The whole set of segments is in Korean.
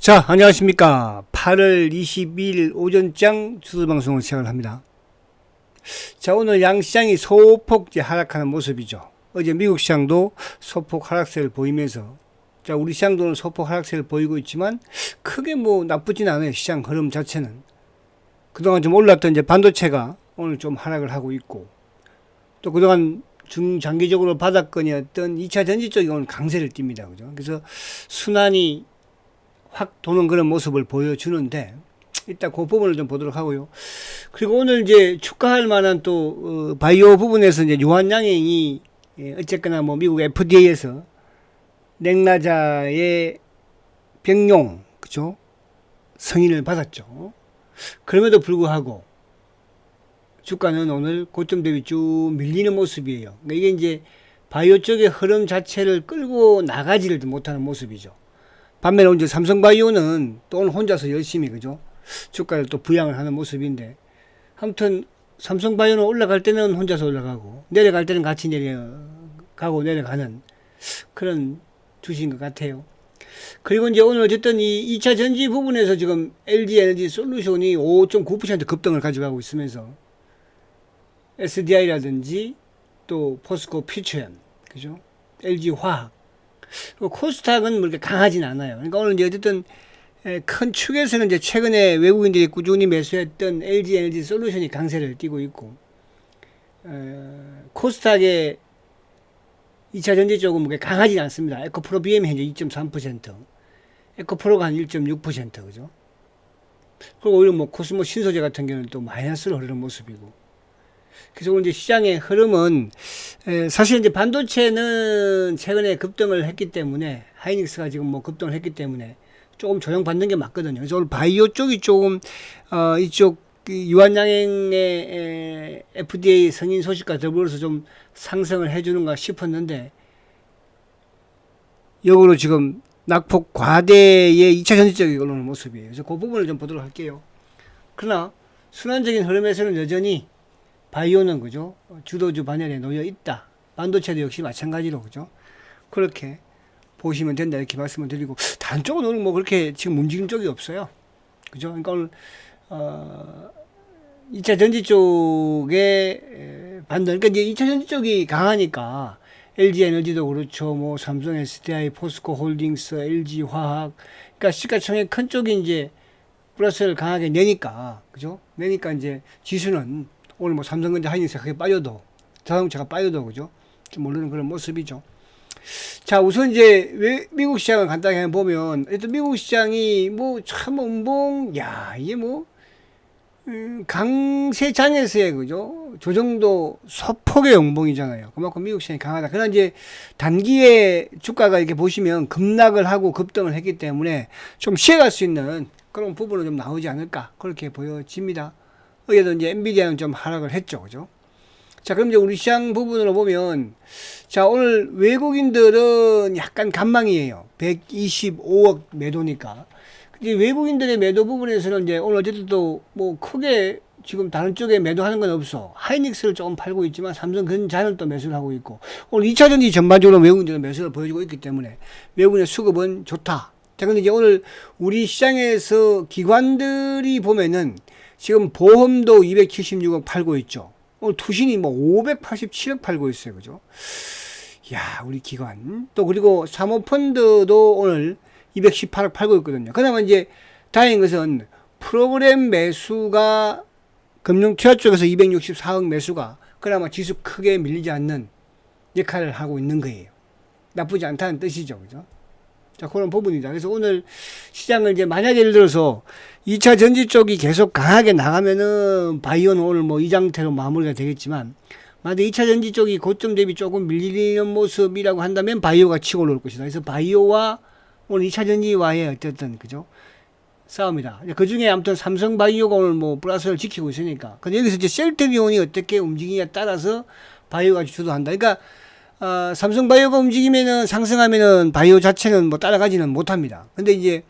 자, 안녕하십니까. 8월 22일 오전장 주소방송을 시작을 합니다. 자, 오늘 양시장이 소폭 하락하는 모습이죠. 어제 미국 시장도 소폭 하락세를 보이면서 자, 우리 시장도 소폭 하락세를 보이고 있지만 크게 뭐 나쁘진 않아요. 시장 흐름 자체는. 그동안 좀 올랐던 이제 반도체가 오늘 좀 하락을 하고 있고 또 그동안 중장기적으로 바닥권이었던 2차 전지 쪽이 오늘 강세를 띱니다. 그죠? 그래서 순환이 확 도는 그런 모습을 보여주는데 일단 그 부분을 좀 보도록 하고요. 그리고 오늘 이제 축하할 만한 또 어, 바이오 부분에서 이제 유한양행이 예, 어쨌거나 뭐 미국 FDA에서 냉나자의 병용 그죠 승인을 받았죠. 그럼에도 불구하고 주가는 오늘 고점 대비 쭉 밀리는 모습이에요. 그러니까 이게 이제 바이오 쪽의 흐름 자체를 끌고 나가지를 못하는 모습이죠. 반면에 오늘 삼성바이오는 또 혼자서 열심히 그죠 주가를 또 부양을 하는 모습인데 아무튼 삼성바이오는 올라갈 때는 혼자서 올라가고 내려갈 때는 같이 내려가고 내려가는 그런 주식인 것 같아요. 그리고 이제 오늘 어쨌든 이 2차 전지 부분에서 지금 LG 에너지 솔루션이 5.9% 급등을 가져가고 있으면서 SDI라든지 또 포스코 퓨처엠 그죠? LG 화학 코스닥은 뭐 이렇게 강하진 않아요. 그러니까 오늘 이제 어쨌든 에, 큰 축에서는 이제 최근에 외국인들이 꾸준히 매수했던 LG 에너지 솔루션이 강세를 띠고 있고 어, 코스닥의 2차 전지 쪽은 뭐 강하지 않습니다. 에코프로 BM이 현재 2.3%, 에코프로가 한 1.6% 그죠? 그리고 오히려 뭐 코스모 신소재 같은 경우는 또 마이너스로 흐르는 모습이고 그래서 이제 시장의 흐름은 에, 사실 이제 반도체는 최근에 급등을 했기 때문에 하이닉스가 지금 뭐 급등을 했기 때문에 조금 조정받는 게 맞거든요. 그래서 오늘 바이오 쪽이 조금 어, 이쪽 그 유한양행의 에, FDA 승인 소식과 더불어서 좀 상승을 해주는가 싶었는데 역으로 지금 낙폭 과대의 2차 전지적이 올라오는 모습이에요. 그래서 그 부분을 좀 보도록 할게요. 그러나 순환적인 흐름에서는 여전히 바이오는 그죠 주도주 반열에 놓여 있다. 반도체도 역시 마찬가지로 그죠 그렇게 보시면 된다 이렇게 말씀을 드리고 다른 쪽은 오늘 뭐 그렇게 지금 움직임 쪽이 없어요. 그죠? 그러니까 오늘 어 2차 전지 쪽에 에, 반등 그러니까 이제 2차 전지 쪽이 강하니까 LG 에너지도 그렇죠. 뭐 삼성 SDI, 포스코 홀딩스, LG 화학 그러니까 시가총액 큰 쪽이 이제 플러스를 강하게 내니까 그죠? 내니까 이제 지수는 오늘 뭐 삼성전자 하이닉스 크게 빠져도 자동차가 빠져도 그죠? 좀 오르는 그런 모습이죠. 자, 우선 이제 왜 미국 시장을 간단히 보면 일단 미국 시장이 뭐 참 음봉 야, 이게 뭐 음, 강세장에서의 그죠? 저 정도 소폭의 음봉이잖아요. 그만큼 미국 시장이 강하다. 그러나 이제 단기에 주가가 이렇게 보시면 급락을 하고 급등을 했기 때문에 좀 쉬어갈 수 있는 그런 부분은 좀 나오지 않을까 그렇게 보여집니다. 어제도 이제 엔비디아는 좀 하락을 했죠. 그죠? 자, 그럼 이제 우리 시장 부분으로 보면, 자, 오늘 외국인들은 약간 간망이에요. 125억 매도니까. 근데 외국인들의 매도 부분에서는 이제 오늘 어쨌든 또뭐 크게 지금 다른 쪽에 매도하는 건 없어. 하이닉스를 조금 팔고 있지만 삼성 근자는 또 매수를 하고 있고 오늘 2차 전지 전반적으로 외국인들은 매수를 보여주고 있기 때문에 외국인의 수급은 좋다. 자, 근데 이제 오늘 우리 시장에서 기관들이 보면은 지금 보험도 276억 팔고 있죠. 오늘 투신이 뭐 587억 팔고 있어요. 그죠? 야, 우리 기관. 또 그리고 사모펀드도 오늘 218억 팔고 있거든요. 그나마 이제 다행인 것은 프로그램 매수가 금융 투자 쪽에서 264억 매수가 그나마 지수 크게 밀리지 않는 역할을 하고 있는 거예요. 나쁘지 않다는 뜻이죠. 그죠? 자, 그런 부분이다. 그래서 오늘 시장을 이제 만약에 예를 들어서 2차 전지 쪽이 계속 강하게 나가면은 바이오는 오늘 뭐 이 상태로 마무리가 되겠지만 만약 2차 전지 쪽이 고점 대비 조금 밀리는 모습이라고 한다면 바이오가 치고 올라올 것이다. 그래서 바이오와 오늘 2차 전지와의 어쨌든 그죠? 싸움이다. 그 중에 아무튼 삼성 바이오가 오늘 뭐 플러스를 지키고 있으니까. 근데 여기서 이제 셀트리온이 어떻게 움직이냐에 따라서 바이오가 주도한다. 그러니까 어, 삼성 바이오가 움직이면은 상승하면은 바이오 자체는 뭐 따라가지는 못합니다. 근데 이제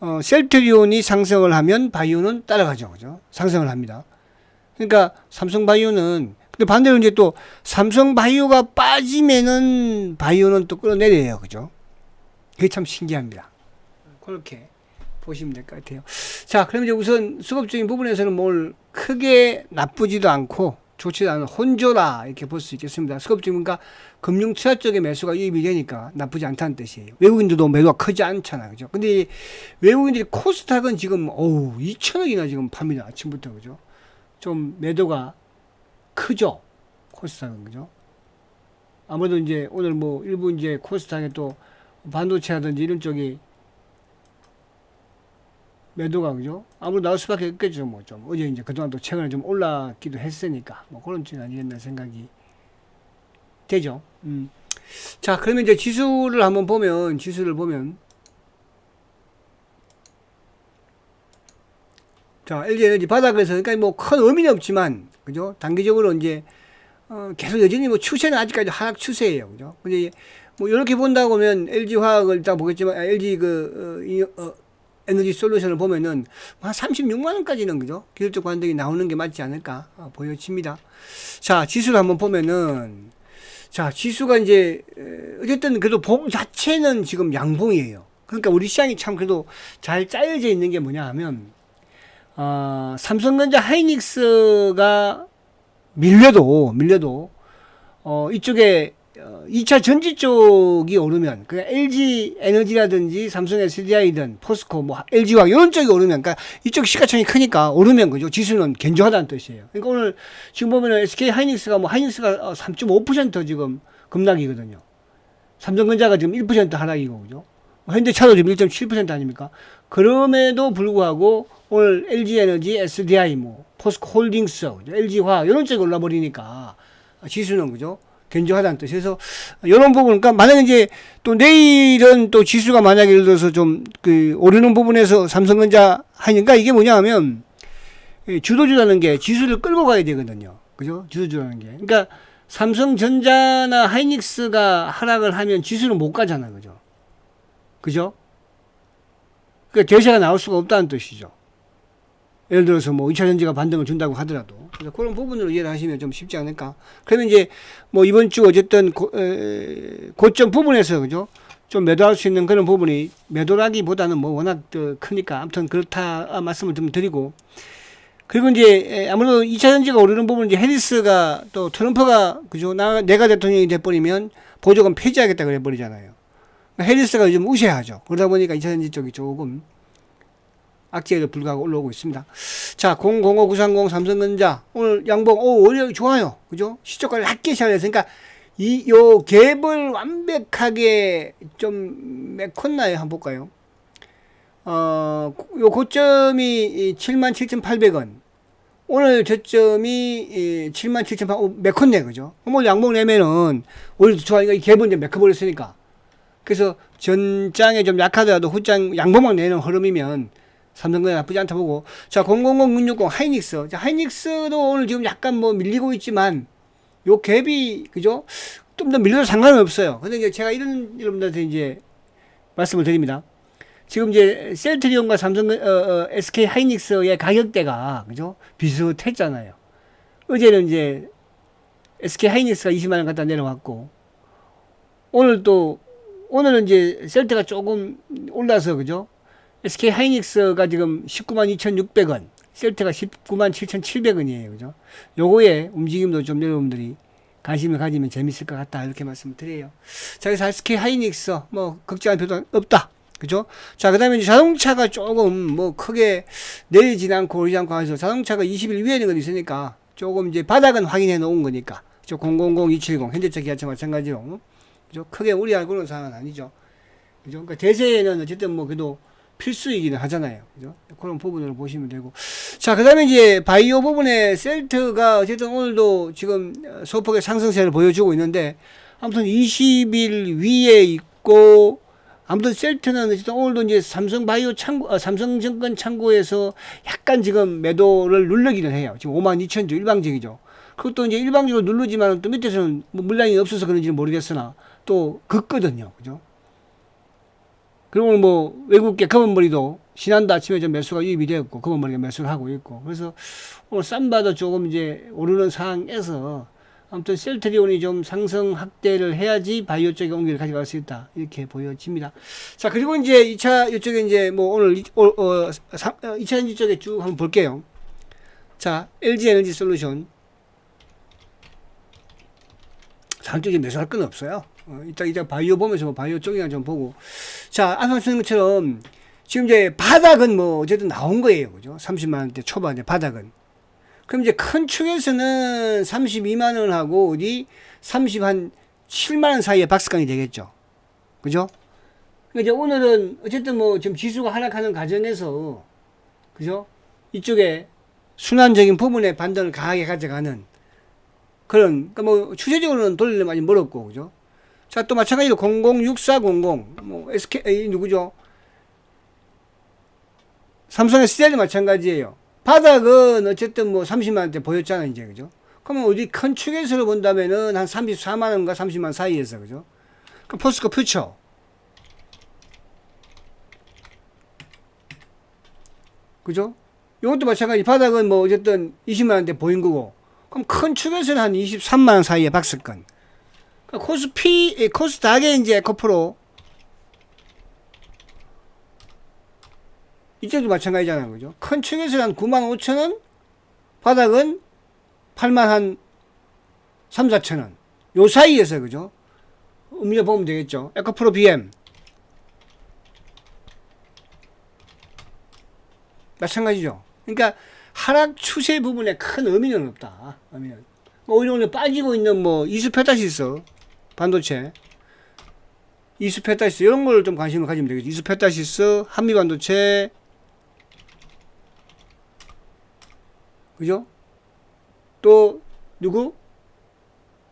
어, 셀트리온이 상승을 하면 바이오는 따라가죠. 그죠? 상승을 합니다. 그러니까 삼성 바이오는 근데 반대로 이제 또 삼성 바이오가 빠지면은 바이오는 또 끌어내려요. 그죠? 그게 참 신기합니다. 그렇게 보시면 될 것 같아요. 자, 그럼 이제 우선 수급적인 부분에서는 뭘 크게 나쁘지도 않고 좋지도 않은 혼조라 이렇게 볼 수 있겠습니다. 수급적인 그러니까 금융 투자 쪽에 매수가 유입이 되니까 나쁘지 않다는 뜻이에요. 외국인들도 매도가 크지 않잖아. 그죠? 근데 이 외국인들이 코스닥은 지금 어우 2천억이나 지금 팝니다. 아침부터 그죠? 좀 매도가 크죠. 코스닥은 그죠? 아무래도 이제 오늘 뭐 일부 이제 코스닥에 또 반도체라든지 이런 쪽이 매도가 그죠? 아무래도 나올 수밖에 없겠죠. 뭐 좀 어제 이제 그동안 또 최근에 좀 올랐기도 했으니까 뭐 그런 쪽 아니겠나 생각이 되죠. 음. 자, 그러면 이제 지수를 한번 보면 지수를 보면 자, LG 에너지 바닥에서 그러니까 뭐 큰 의미는 없지만 그죠? 단기적으로 이제 어, 계속 여전히 뭐 추세는 아직까지 하락 추세예요. 그죠? 근데 뭐 이렇게 본다고 하면 LG 화학을 딱 보겠지만 아, LG 그 어, 이, 어, 에너지 솔루션을 보면은 한 36만 원까지는 그죠? 기술적 반등이 나오는 게 맞지 않을까 어, 보여집니다. 자, 지수를 한번 보면은 자, 지수가 이제 에, 어쨌든 그래도 봉 자체는 지금 양봉이에요. 그러니까 우리 시장이 참 그래도 잘 짜여져 있는 게 뭐냐 하면 어, 삼성전자 하이닉스가 밀려도 밀려도 어, 이쪽에 어, 2차 전지 쪽이 오르면 그 LG 에너지라든지 삼성 SDI든 포스코 뭐 LG화 이런 쪽이 오르면 그러니까 이쪽 시가총이 크니까 오르면 그죠 지수는 견조하다는 뜻이에요. 그러니까 오늘 지금 보면은 SK 하이닉스가 뭐 하이닉스가 3.5% 지금 급락이거든요. 삼성전자가 지금 1% 하락이고 그죠. 현대차도 지금 1.7% 아닙니까? 그럼에도 불구하고 오늘 LG 에너지, SDI 뭐 포스코 홀딩스, LG화 이런 쪽이 올라버리니까 지수는 그죠? 견조하다는 뜻. 그래서 이런 부분, 그러니까 만약에 이제 또 내일은 또 지수가 만약에 예를 들어서 좀 그 오르는 부분에서 삼성전자 하니까 이게 뭐냐 하면 이 주도주라는 게 지수를 끌고 가야 되거든요. 그죠? 주도주라는 게. 그러니까 삼성전자나 하이닉스가 하락을 하면 지수는 못 가잖아. 그죠? 그죠? 그러니까 대세가 나올 수가 없다는 뜻이죠. 예를 들어서 뭐 2차 전지가 반등을 준다고 하더라도 그래서 그런 부분으로 이해를 하시면 좀 쉽지 않을까. 그러면 이제 뭐 이번 주 어쨌든 고, 에, 고점 부분에서 그죠? 좀 매도할 수 있는 그런 부분이 매도라기보다는 뭐 워낙 더 크니까 아무튼 그렇다 말씀을 좀 드리고 그리고 이제 아무래도 2차 전지가 오르는 부분 이제 해리스가 또 트럼프가 그죠? 나 내가 대통령이 돼 버리면 보조금 폐지하겠다 그래 버리잖아요. 해리스가 요즘 우세하죠. 그러다 보니까 2차 전지 쪽이 조금 악재를 불구하고 올라오고 있습니다. 자, 005930 삼성전자 오늘 양봉 오 오히려 좋아요. 그죠? 시초가를 낮게 시작해서 그러니까 이 요 갭을 완벽하게 좀 메꿨나요? 한번 볼까요? 어, 요 고점이 77,800원. 오늘 저점이 77,800원. 메컸네. 그죠? 뭐 양봉 내면은 오히려 좋아니까 이 갭은 이제 메꿔버렸으니까. 그래서 전장에 좀 약하더라도 후장 양봉만 내는 흐름이면 삼성전자 나쁘지 않다 보고. 자 000660 하이닉스. 자, 하이닉스도 오늘 지금 약간 뭐 밀리고 있지만 요 갭이 그죠? 좀 더 밀려도 상관은 없어요. 근데 이제 제가 이런 여러분들한테 이제 말씀을 드립니다. 지금 이제 셀트리온과 삼성 어, 어, SK 하이닉스의 가격대가 그죠? 비슷했잖아요. 어제는 이제 SK 하이닉스가 20만 원 갖다 내려왔고 오늘 또 오늘은 이제 셀트가 조금 올라서 그죠 SK 하이닉스가 지금 19만 2,600원, 셀트가 19만 7,700원이에요. 그죠? 요거에 움직임도 좀 여러분들이 관심을 가지면 재밌을 것 같다. 이렇게 말씀을 드려요. 자, 그래서 SK 하이닉스, 뭐, 걱정할 필요도 없다. 그죠? 자, 그 다음에 자동차가 조금 뭐 크게 내리진 않고 오르지 않고 해서 자동차가 20일 위에는 건 있으니까 조금 이제 바닥은 확인해 놓은 거니까. 그죠? 000270, 현대차 기아차 마찬가지로. 그죠? 크게 우려할 그런 상황은 아니죠. 그죠? 그러니까 대세에는 어쨌든 뭐 그래도 필수이기는 하잖아요. 그죠? 그런 부분으로 보시면 되고. 자, 그 다음에 이제 바이오 부분에 셀트가 어쨌든 오늘도 지금 소폭의 상승세를 보여주고 있는데, 아무튼 20일 위에 있고, 아무튼 셀트는 어쨌든 오늘도 이제 삼성 바이오 창구, 어, 삼성 증권 창구에서 약간 지금 매도를 누르기는 해요. 지금 5만 2천 주 일방적이죠. 그것도 이제 일방적으로 누르지만 또 밑에서는 뭐 물량이 없어서 그런지는 모르겠으나 또 긋거든요. 그죠? 그리고 뭐 외국계 검은머리도 지난달 아침에 좀 매수가 유입이 되었고 검은머리가 매수를 하고 있고 그래서 오늘 쌈바도 조금 이제 오르는 상황에서 아무튼 셀트리온이 좀 상승 확대를 해야지 바이오 쪽에 옮기를 가져갈 수 있다 이렇게 보여집니다. 자 그리고 이제 2차 이쪽에 이제 뭐 오늘 이- 어, 어, 사, 어, 2차 전지 쪽에 쭉 한번 볼게요. 자 LG 에너지 솔루션 산쪽에 매수할 건 없어요. 어, 이따 이따 바이오 보면서 뭐 바이오 쪽이나 좀 보고 자 아까 말씀드린 것처럼 지금 이제 바닥은 뭐 어쨌든 나온 거예요, 그죠? 30만 원대 초반에 바닥은. 그럼 이제 큰 축에서는 32만 원하고 어디 30 한 7만 원 사이에 박스권이 되겠죠. 그죠? 그러니까 이제 오늘은 어쨌든 뭐 지금 지수가 하락하는 과정에서 그죠? 이쪽에 순환적인 부분에 반등을 강하게 가져가는 그런 그러니까 뭐 추세적으로는 돌리려면 많이 멀었고 그죠? 자 또 마찬가지로 006400 뭐 SK 이 누구죠? 삼성의 스텔도 마찬가지예요. 바닥은 어쨌든 뭐 30만 원대 보였잖아 이제 그죠? 그러면 어디 큰 축에서 본다면은 한 34만 원과 30만 원 사이에서 그죠? 그 포스코 퓨처 그죠? 이것도 마찬가지 바닥은 뭐 어쨌든 20만 원대 보인 거고 그럼 큰 축에서는 한 23만 원 사이에 박스권 코스피 에, 코스닥에 이제 코프로 이쪽도 마찬가지잖아요. 그죠? 큰 축에서 한 9만 5천 원, 바닥은 8만 한 3, 4천 원. 요 사이에서, 그죠? 음료 보면 되겠죠? 에코프로 BM. 마찬가지죠. 그러니까 하락 추세 부분에 큰 의미는 없다. 의미는. 뭐 오히려 오늘 빠지고 있는 뭐 이수페타시스 반도체, 이수페타시스 이런 걸 좀 관심을 가지면 되겠죠. 이수페타시스, 한미 반도체, 그죠? 또 누구?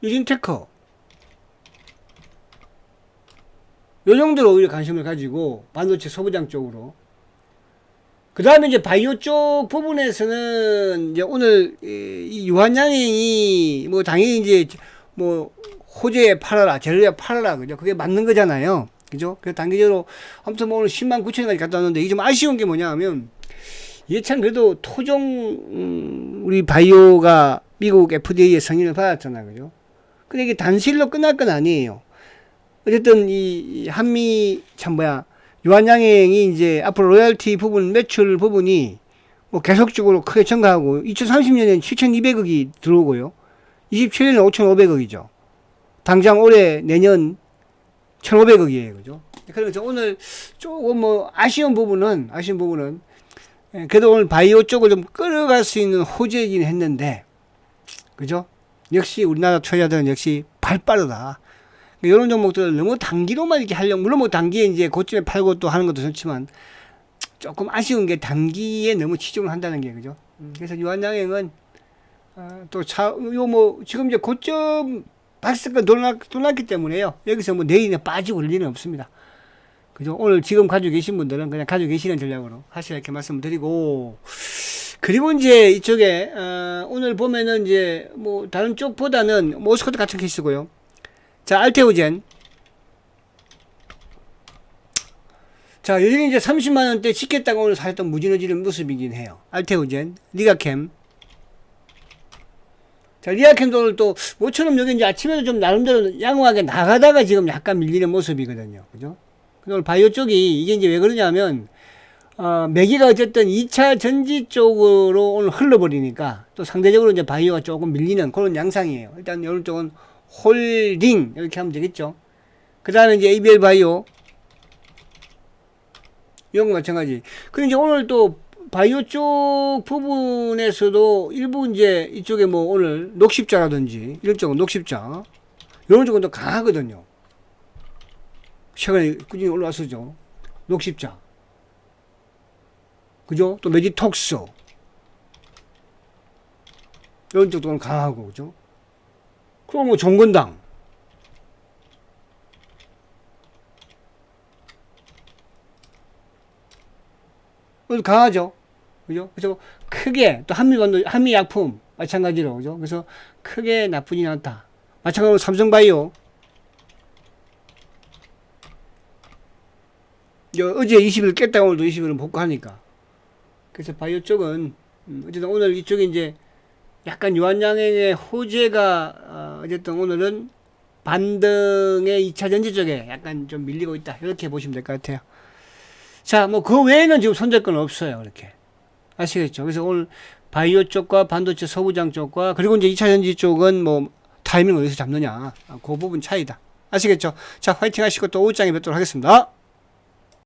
유진테커. 요 정도로 오히려 관심을 가지고 반도체 소부장 쪽으로. 그 다음에 이제 바이오 쪽 부분에서는 이제 오늘 이- 이 유한양행이 뭐 당연히 이제 뭐 호재에 팔아라, 재료에 팔아라, 그죠? 그게 맞는 거잖아요. 그죠? 그래서 단기적으로 아무튼 뭐 오늘 10만 9천까지 갔다 왔는데 이게 좀 아쉬운 게 뭐냐 하면 이게 참 그래도 토종 음, 우리 바이오가 미국 FDA의 승인을 받았잖아요, 그죠? 근데 이게 단실로 끝날 건 아니에요. 어쨌든 이, 이 한미 참 뭐야 유한양행이 이제 앞으로 로열티 부분 매출 부분이 뭐 계속적으로 크게 증가하고 2030년에는 7,200억이 들어오고요. 27년에 5,500억이죠. 당장 올해 내년 1,500억이에요, 그죠? 그래서 오늘 조금 뭐 아쉬운 부분은 아쉬운 부분은 예, 그래도 오늘 바이오 쪽을 좀 끌어갈 수 있는 호재이긴 했는데, 그죠? 역시 우리나라 투자자들은 역시 발 빠르다. 이런 종목들을 너무 단기로만 이렇게 하려고, 물론 뭐 단기에 이제 고점에 팔고 또 하는 것도 좋지만, 조금 아쉬운 게 단기에 너무 치중을 한다는 게, 그죠? 음, 그래서 유한양행은, 어, 또 차, 요 뭐, 지금 이제 고점 박스가 돌았기 때문에요. 여기서 뭐 내일에 빠지고 그럴 일은 없습니다. 그죠? 오늘 지금 가지고 계신 분들은 그냥 가지고 계시는 전략으로 하시라 이렇게 말씀을 드리고, 그리고 이제 이쪽에, 어, 오늘 보면은 이제 뭐 다른 쪽보다는 모스코트 같은 케이스고요. 자, 알테오젠. 자, 여전히 이제 30만원대 찍겠다고 오늘 사셨던 무지너지는 모습이긴 해요. 알테오젠, 리가캠. 자, 리아캠도 오늘 또, 모처럼 여기 이제 아침에도 좀 나름대로 양호하게 나가다가 지금 약간 밀리는 모습이거든요. 그죠? 오늘 바이오 쪽이 이게 이제 왜 그러냐면, 어, 매기가 어쨌든 2차 전지 쪽으로 오늘 흘러버리니까 또 상대적으로 이제 바이오가 조금 밀리는 그런 양상이에요. 일단 이런 쪽은 홀딩 이렇게 하면 되겠죠. 그 다음에 이제 ABL 바이오 이런 거 마찬가지. 그리고 이제 오늘 또 바이오 쪽 부분에서도 일부 이제 이쪽에 뭐 오늘 녹십자라든지 이런 쪽은 녹십자 이런 쪽은 또 강하거든요. 최근에 꾸준히 올라왔었죠. 녹십자. 그죠? 또 메디톡스. 이런 쪽도 강하고, 그죠? 그럼 뭐. 오늘 강하죠? 그죠? 그래서 크게 또 한미반도 한미 약품 마찬가지로 그죠? 그래서 크게 나쁘진 않다. 마찬가지로 삼성바이오 여, 어제 20일 깼다 오늘도 20일은 복구하니까. 그래서 바이오 쪽은 음, 어쨌든 오늘 이쪽에 이제 약간 유한양행의 호재가 어, 어쨌든 오늘은 반등의 2차 전지 쪽에 약간 좀 밀리고 있다. 이렇게 보시면 될 것 같아요. 자, 뭐 그 외에는 지금 손댈 건 없어요. 이렇게. 아시겠죠? 그래서 오늘 바이오 쪽과 반도체 소부장 쪽과 그리고 이제 2차 전지 쪽은 뭐 타이밍을 어디서 잡느냐. 아, 그 부분 차이다. 아시겠죠? 자, 화이팅 하시고 또 오후장에 뵙도록 하겠습니다.